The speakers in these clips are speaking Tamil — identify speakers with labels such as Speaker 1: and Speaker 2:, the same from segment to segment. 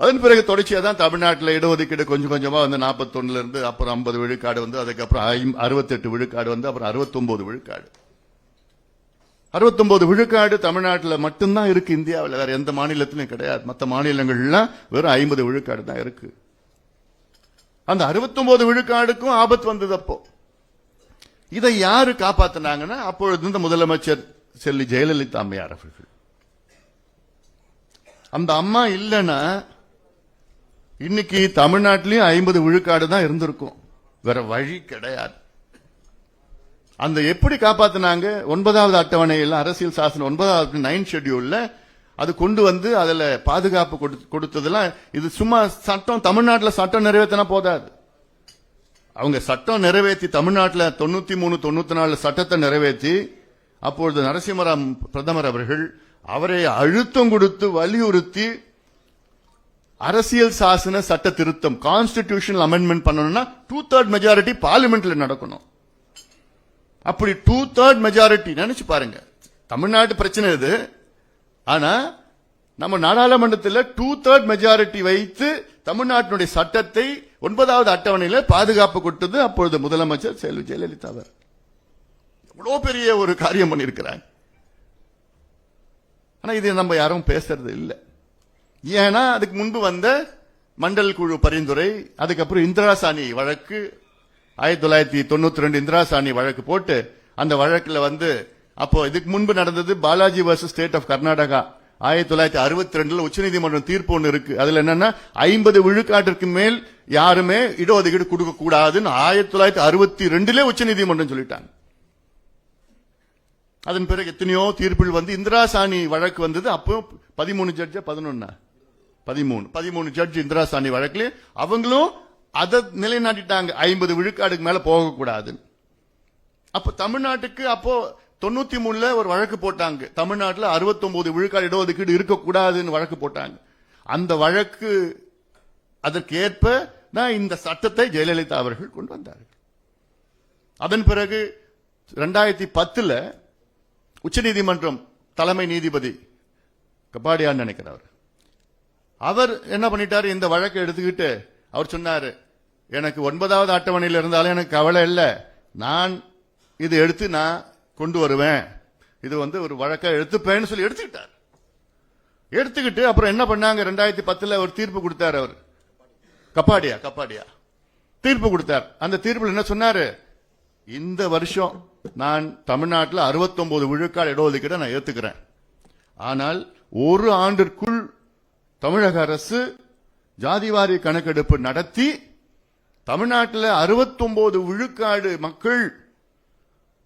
Speaker 1: அதன் பிறகு தொடர்ச்சியாக தான் தமிழ்நாட்டில் இடஒதுக்கீடு கொஞ்சம் கொஞ்சமாக வந்து 41 இருந்து அப்புறம் 50 விழுக்காடு வந்து அதுக்கப்புறம் அறுபத்தெட்டு விழுக்காடு வந்து அப்புறம் 69 விழுக்காடு. 69 விழுக்காடு தமிழ்நாட்டில் மட்டும்தான் இருக்கு இந்தியாவில். வேற எந்த மாநிலத்திலும் கிடையாது. மற்ற மாநிலங்கள்லாம் வெறும் 50 விழுக்காடு தான் இருக்கு. அந்த 69 விழுக்காடுக்கும் ஆபத்து வந்தது அப்போ. இதை யாரு காப்பாத்தினாங்கன்னா அப்பொழுது இருந்த முதலமைச்சர் செல்வி ஜெயலலிதா அம்மையார் அவர்கள். அந்த அம்மா இல்லைன்னா இன்னைக்கு தமிழ்நாட்டிலயும் ஐம்பது விழுக்காடு தான் இருந்திருக்கும். வேற வழி கிடையாது. அந்த எப்படி காப்பாத்தினாங்க? ஒன்பதாவது அட்டவணையில் அரசியல் சாசனம் ஒன்பதாவது நைன் ஷெட்யூல்ல அது கொண்டு வந்து அதுல பாதுகாப்பு கொடுத்ததெல்லாம் இது சும்மா சட்டம் தமிழ்நாட்டில் சட்டம் நிறைவேற்றினா போதாது. அவங்க சட்டம் நிறைவேற்றி தமிழ்நாட்டில் தொண்ணூத்தி மூணு தொண்ணூத்தி நாலு சட்டத்தை நிறைவேற்றி அப்பொழுது நரசிம்மராம் பிரதமர் அவர்கள் அவரை அழுத்தம் கொடுத்து வலியுறுத்தி அரசியல் சாசன சட்ட திருத்தம் கான்ஸ்டிடியூஷனல் அமெண்ட்மெண்ட் பண்ணணும்னா டூ தேர்ட் மெஜாரிட்டி பார்லிமெண்ட்ல நடக்கணும். அப்படி டூ தேர்ட் மெஜாரிட்டி நினைச்சு பாருங்க. தமிழ்நாட்டு பிரச்சனை இது. ஆனா நம்ம நாடாளுமன்றத்தில் டூ தேர்ட் மெஜாரிட்டி வைத்து தமிழ்நாட்டினுடைய சட்டத்தை ஒன்பதாவது அட்டவணையில பாதுகாப்பு கொடுத்தது அப்பொழுது முதலமைச்சர் செல்வி ஜெயலலிதா அவர். எவ்வளோ பெரிய ஒரு காரியம் பண்ணியிருக்கிறாங்க ஆனா இது நம்ம யாரும் பேசுறது இல்லை. ஏன்னா அதுக்கு முன்பு வந்த மண்டல் குழு பரிந்துரை அதுக்கப்புறம் இந்திரா சாணி வழக்கு ஆயிரத்தி தொள்ளாயிரத்தி தொண்ணூத்தி ரெண்டு இந்திரா சாணி வழக்கு போட்டு அந்த வழக்குல வந்து அப்போ இதுக்கு முன்பு நடந்தது Balaji versus state of Karnataka. ஆயிரத்தி தொள்ளாயிரத்தி அறுபத்தி ரெண்டுல உச்சநீதிமன்றம் தீர்ப்பு ஒன்று இருக்கு. அதுல என்னன்னா ஐம்பது விழுக்காட்டிற்கு மேல் யாருமே இடஒதுக்கீடு கொடுக்க கூடாதுன்னு ஆயிரத்தி தொள்ளாயிரத்தி அறுபத்தி ரெண்டுல உச்சநீதிமன்றம் சொல்லிட்டாங்க. அதன் பிறகு எத்தனையோ தீர்ப்பில் வந்து இந்திரா சாணி வழக்கு வந்தது அப்போ பதிமூணு ஜட்ஜா பதினொன்னா. பதிமூணு. பதிமூணு ஜட்ஜ் இந்திரா சாணி வழக்கில் அவங்களும் அதை நிலைநாட்டிட்டாங்க. ஐம்பது விழுக்காடுக்கு மேல போகக்கூடாது. அப்ப தமிழ்நாட்டுக்கு அப்போ தொண்ணூத்தி மூணுல ஒரு வழக்கு போட்டாங்க. தமிழ்நாட்டில் அறுபத்தொன்பது விழுக்காடு இடஒதுக்கீடு இருக்கக்கூடாதுன்னு வழக்கு போட்டாங்க. அந்த வழக்கு அதற்கேற்ப நான் தான் இந்த சட்டத்தை ஜெயலலிதா அவர்கள் கொண்டு வந்தார்கள். அதன் பிறகு ரெண்டாயிரத்தி பத்துல உச்சநீதிமன்றம் தலைமை நீதிபதி கபாடியான்னு நினைக்கிறார் அவர் என்ன பண்ணிட்டாரு? இந்த வழக்கை எடுத்துக்கிட்டு அவர் சொன்னாரு எனக்கு ஒன்பதாவது அட்டவணையில் இருந்தாலும் எனக்கு கவலை இல்லை. நான் இது எடுத்து நான் கொண்டு வருவேன். இது வந்து ஒரு வழக்கை எடுத்துப்பேன்னு சொல்லி எடுத்துக்கிட்டார். எடுத்துக்கிட்டு அப்புறம் என்ன பண்ணாங்க? ரெண்டாயிரத்தி பத்துல ஒரு தீர்ப்பு கொடுத்தார் அவர். கப்பாடியா கப்பாடியா தீர்ப்பு கொடுத்தார். அந்த தீர்ப்பில் என்ன சொன்னாரு? இந்த வருஷம் நான் தமிழ்நாட்டில் 69 விழுக்காடு இடஒதுக்கீடு நான் ஏத்துக்கிறேன். ஆனால் ஒரு ஆண்டிற்குள் தமிழக அரசு ஜாதிவாரி கணக்கெடுப்பு நடத்தி தமிழ்நாட்டில் 69 விழுக்காடு மக்கள்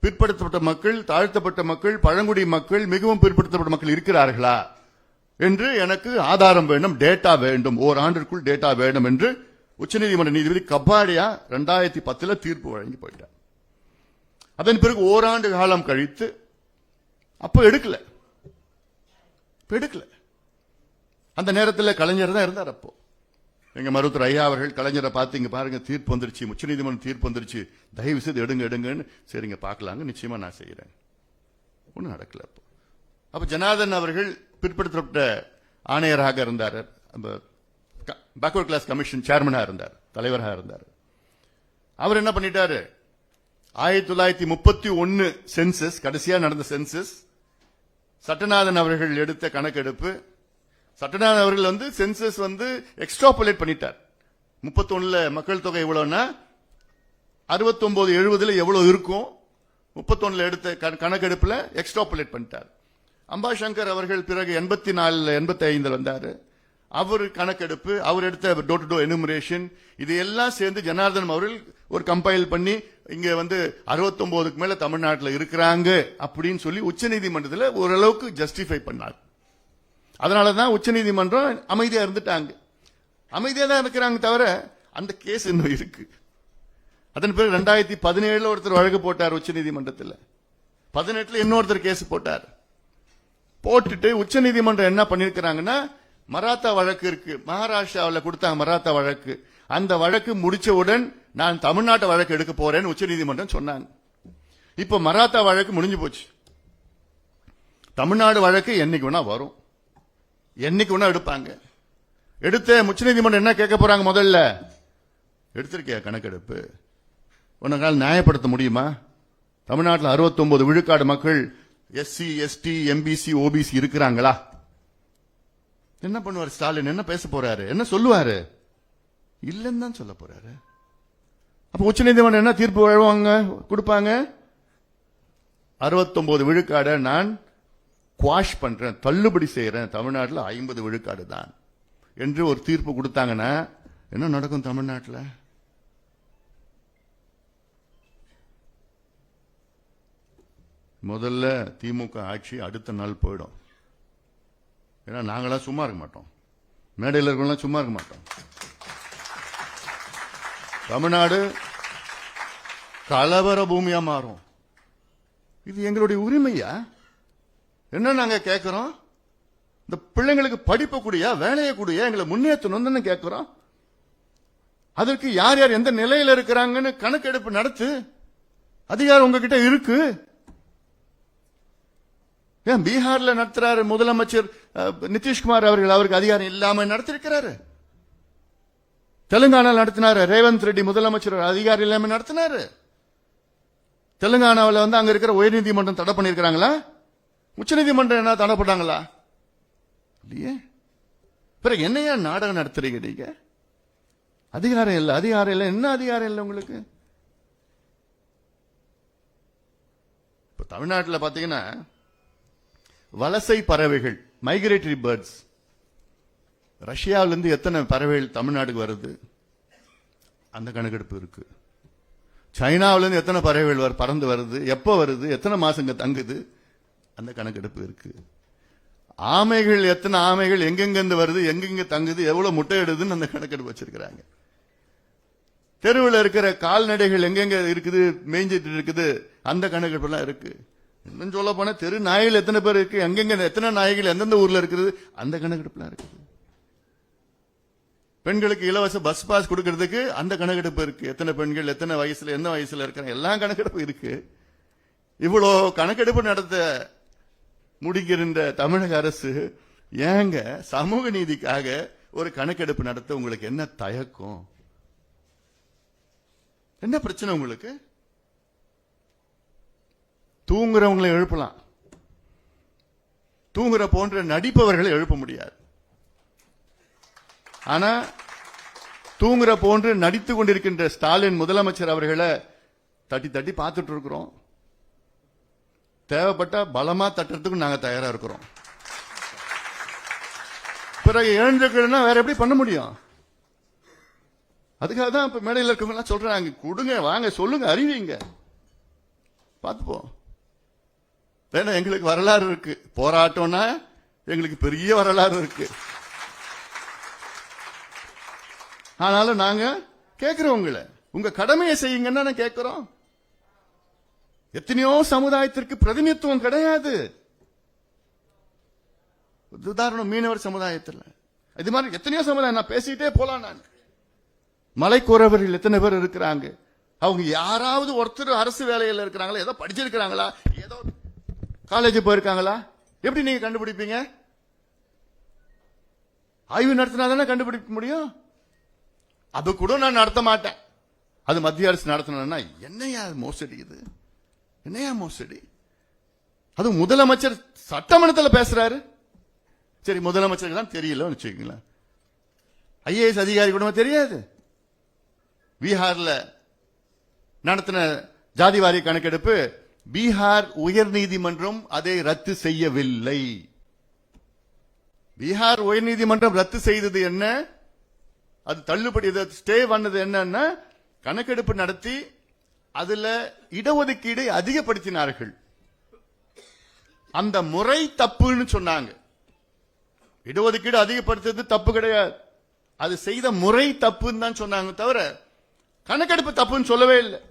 Speaker 1: பிற்படுத்தப்பட்ட மக்கள் தாழ்த்தப்பட்ட மக்கள் பழங்குடி மக்கள் மிகவும் பிற்படுத்தப்பட்ட மக்கள் இருக்கிறார்களா என்று எனக்கு ஆதாரம் வேண்டும் டேட்டா வேண்டும் ஓராண்டிற்குள் டேட்டா வேண்டும் என்று உச்சநீதிமன்ற நீதிபதி கபாடியா ரெண்டாயிரத்தி பத்துல தீர்ப்பு வழங்கி போயிட்டார். அதன் பிறகு ஓராண்டு காலம் கழித்து அப்ப எடுக்கல. எடுக்கல. அந்த நேரத்தில் கலைஞர் தான் இருந்தார் அப்போ. எங்க மருத்துவர் ஐயா அவர்கள் கலைஞரை பார்த்து இங்க பாருங்க தீர்ப்பு வந்துருச்சு உச்சநீதிமன்றம் தீர்ப்பு வந்துருச்சு. தயவு செய்து எடுங்க எடுங்கன்னு சரிங்க பார்க்கலாங்க நிச்சயமா நான் செய்யறேன் ஒன்றும் நடக்கல அப்போ. அப்ப ஜனார்தன் அவர்கள் பிற்படுத்தப்பட்ட ஆணையராக இருந்தார். பேக்வர்ட் கிளாஸ் கமிஷன் சேர்மனாக இருந்தார் தலைவராக இருந்தார். அவர் என்ன பண்ணிட்டாரு? ஆயிரத்தி தொள்ளாயிரத்தி முப்பத்தி ஒன்னு சென்சஸ் கடைசியா நடந்த சென்சஸ் சட்டநாதன் அவர்கள் எடுத்த கணக்கெடுப்பு சட்டநாதன் அவர்கள் வந்து சென்சஸ் வந்து எக்ஸ்ட்ராபுலேட் பண்ணிட்டார். முப்பத்தொன்னுல மக்கள் தொகை எவ்வளவுன்னா அறுபத்தொன்பது எழுபதுல எவ்வளவு இருக்கும்? முப்பத்தொன்னுல எடுத்த கண- கணக்கெடுப்புல எக்ஸ்ட்ராபுலேட் பண்ணிட்டார். அம்பாசங்கர் அவர்கள் பிறகு எண்பத்தி நாலுல எண்பத்தி ஐந்துல வந்தாரு. அவர் கணக்கெடுப்பு அவர் எடுத்த டோர் டு டோர் எனுமரேஷன் இது எல்லாம் சேர்ந்து ஜனார்தன் அவர்கள் ஒரு கம்பைல் பண்ணி இங்க வந்து 69க்கு மேல தமிழ்நாட்டில் இருக்கிறாங்க அப்படின்னு சொல்லி உச்சநீதிமன்றத்தில் ஓரளவுக்கு ஜஸ்டிஃபை பண்ணார். அதனாலதான் உச்சநீதிமன்றம் அமைதியாக இருந்துட்டாங்க. அமைதியாக தான் இருக்கிறாங்க தவிர அந்த கேஸ் இன்னும் இருக்கு. அதன் பிறகு ரெண்டாயிரத்தி பதினேழுல ஒருத்தர் வழக்கு போட்டார் உச்சநீதிமன்றத்தில். பதினெட்டுல இன்னொருத்தர் கேஸ் போட்டார். போட்டுட்டு உச்சநீதிமன்றம் என்ன பண்ணிருக்கிறாங்கன்னா மராத்தா வழக்கு இருக்கு. மகாராஷ்டிராவில் கொடுத்தாங்க மராத்தா வழக்கு. அந்த வழக்கு முடிச்சவுடன் நான் தமிழ்நாட்டு வழக்கு எடுக்க போறேன்னு உச்சநீதிமன்றம் சொன்னாங்க. இப்ப மராத்தா வழக்கு முடிஞ்சு போச்சு. தமிழ்நாடு வழக்கு என்னைக்கு வேணா வரும். என்னைக்கு ஒன்றா எடுப்பாங்க. எடுத்த உச்சநீதிமன்றம் என்ன கேட்க போறாங்க முதல்ல? எடுத்திருக்கியா கணக்கெடுப்பு? உன்னால் நியாயப்படுத்த முடியுமா? தமிழ்நாட்டில் 69 விழுக்காடு மக்கள் எஸ்சி எஸ்டி எம்பிசி ஓபிசி இருக்கிறாங்களா? என்ன பண்ணுவார் ஸ்டாலின்? என்ன பேச போறாரு? என்ன சொல்லுவாரு? இல்லைன்னு தான் சொல்ல போறாரு. அப்ப உச்சநீதிமன்றம் என்ன தீர்ப்பு வழங்குவாங்க? கொடுப்பாங்க? 69 விழுக்காடை நான் குவாஷ் பண்றேன் தள்ளுபடி செய்யறேன் தமிழ்நாட்டில் ஐம்பது விழுக்காடு தான். என்று ஒரு தீர்ப்பு கொடுத்தாங்கன்னா என்ன நடக்கும் தமிழ்நாட்டில்? முதல்ல திமுக ஆட்சி அடுத்த நாள் போயிடும். ஏன்னா நாங்களாம் சும்மா இருக்க மாட்டோம். மேடையில் இருக்கவங்களாம் சும்மா இருக்க மாட்டோம். தமிழ்நாடு கலவர பூமியா மாறும். இது எங்களுடைய உரிமையா? என்ன நாங்க கேட்கிறோம் இந்த பிள்ளைங்களுக்கு படிப்பு கூடிய வேலையை கூடிய எங்களை முன்னேற்றணும் தானே கேட்கிறோம் அதற்கு யார் யார் எந்த நிலையில இருக்கிறாங்கன்னு கணக்கெடுப்பு நடத்து? அதிகாரம் உங்ககிட்ட இருக்கு? ஏன் பீகார்ல நடத்துறாரு முதலமைச்சர் நிதிஷ்குமார் அவர்கள் அவருக்கு அதிகாரம் இல்லாம நடத்திருக்கிறாரு? தெலுங்கானா நடத்தினாரு ரேவந்த் ரெட்டி முதலமைச்சர் அதிகாரம் இல்லாம நடத்தினாரு? தெலுங்கானாவில் வந்து அங்க இருக்கிற உயர்நீதிமன்றம் தடை பண்ணிருக்கிறாங்களா உச்சநீதிமன்றம் என்ன தடப்பட்டாங்களா? இல்லையே. பிறகு என்னையா நாடகம் நடத்துறீங்க நீங்க? அதிகாரம் இல்லை அதிகாரம் இல்லை. என்ன அதிகாரம் இல்லை உங்களுக்கு? இப்ப தமிழ்நாட்டில் பார்த்தீங்கன்னா வலசை பறவைகள் மைக்ரேட்டரி பேர்ட்ஸ் ரஷ்யாவிலேருந்து எத்தனை பறவைகள் தமிழ்நாட்டுக்கு வருது? அந்த கணக்கெடுப்பு இருக்கு. சைனாவிலேருந்து எத்தனை பறவைகள் பறந்து வருது? எப்போ வருது? எத்தனை மாசங்க தங்குது? அந்த கணக்கெடுப்பு இருக்கு. ஆமைகள் எத்தனை ஆமைகள் எங்கெங்கிருந்து வருது எங்கெங்க தங்குது எவ்வளவு முட்டையிடுதுன்னு அந்த கணக்கெடுப்பு வச்சிருக்கிறாங்க. தெருவில் இருக்கிற கால்நடைகள் எங்கெங்க இருக்குது மேய்ஞ்சிட்டு இருக்குது அந்த கணக்கெடுப்பெல்லாம் இருக்கு. இன்னும் சொல்ல போனா தெரு நாய்கள் எத்தனை பேர் இருக்கு எங்கெங்க எத்தனை நாய்கள் எந்தெந்த ஊர்ல இருக்குது அந்த கணக்கெடுப்புலாம் இருக்குது. பெண்களுக்கு இலவச பஸ் பாஸ் கொடுக்கறதுக்கு அந்த கணக்கெடுப்பு இருக்கு. எத்தனை பெண்கள் எத்தனை வயசுல எந்த வயசுல இருக்கிற எல்லா கணக்கெடுப்பு இருக்கு. இவ்வளோ கணக்கெடுப்பு நடத்த முடிக்கின்ற தமிழக அரசு ஏங்க சமூக நீதிக்காக ஒரு கணக்கெடுப்பு நடத்த உங்களுக்கு என்ன தயக்கம்? என்ன பிரச்சனை உங்களுக்கு? தூங்குறவங்களை எழுப்பலாம். தூங்குற போன்ற நடிப்பவர்களை எழுப்ப முடியாது. ஆனா தூங்குற போன்று நடித்துக் கொண்டிருக்கின்ற ஸ்டாலின் முதலமைச்சர் அவர்களை தட்டி தட்டி பார்த்துட்டு இருக்கிறோம். தேவைப்பட்டா பலமா தட்டுறதுக்கு நாங்க தயாரா இருக்கிறோம். பிறகு எழுந்திருக்கணும்னா வேற எப்படி பண்ண முடியும்? அதுக்காக தான் இப்ப மேடையில் இருக்கவங்க எல்லாம் சொல்றாங்க கொடுங்க வாங்க சொல்லுங்க அறிவிங்க. பார்த்துப்போம் ஏன்னா எங்களுக்கு வரலாறு இருக்கு. போராட்டம்னா எங்களுக்கு பெரிய வரலாறு இருக்கு. ஆனாலும் நாங்க கேட்கிறோம் உங்களை. உங்க கடமையை செய்யுங்கன்னா தானே கேட்கிறோம் எத்தனையோ சமுதாயத்திற்கு பிரதிநிதித்துவம் கிடையாது. உதாரணம் மீனவர் சமுதாயத்தில். இது மாதிரி எத்தனையோ சமுதாயம் நான் பேசிட்டே போலாம் நான். மலைக்குறவர்கள் எத்தனை பேர் இருக்கிறாங்க? அவங்க யாராவது ஒருத்தர் அரசு வேலையில் இருக்கிறாங்களா? ஏதோ படிச்சிருக்கிறாங்களா? ஏதோ காலேஜ் போயிருக்காங்களா? எப்படி நீங்க கண்டுபிடிப்பீங்க? ஆய்வு நடத்தினா தானே கண்டுபிடிக்க முடியும்? அது கூட நான் நடத்த மாட்டேன். அது மத்திய அரசு நடத்தணும்னா என்னையா மோசடி இது என்னையா மோசடி அது முதலமைச்சர் சட்டமன்றத்தில் பேசுறாரு. சரி முதலமைச்சருக்கு தான் தெரியல வச்சுக்கோங்களேன். ஐஏஎஸ் அதிகாரி கூட தெரியாது. பீகார்ல நடத்தின ஜாதிவாரி கணக்கெடுப்பு பீகார் உயர்நீதிமன்றம் அதை ரத்து செய்யவில்லை. பீகார் உயர்நீதிமன்றம் ரத்து செய்தது என்ன? அது தள்ளுபடி ஸ்டே பண்ணது என்னன்னா கணக்கெடுப்பு நடத்தி அதுல இடஒதுக்கீடை அதிகப்படுத்தினார்கள். அந்த முறை தப்புன்னு சொன்னாங்க. இடஒதுக்கீடு அதிகப்படுத்துறது தப்பு கிடையாது. அது செய்த முறை தப்புன்னு தான் சொன்னாங்க தவிர கணக்கெடுப்பு தப்புன்னு சொல்லவே இல்லை.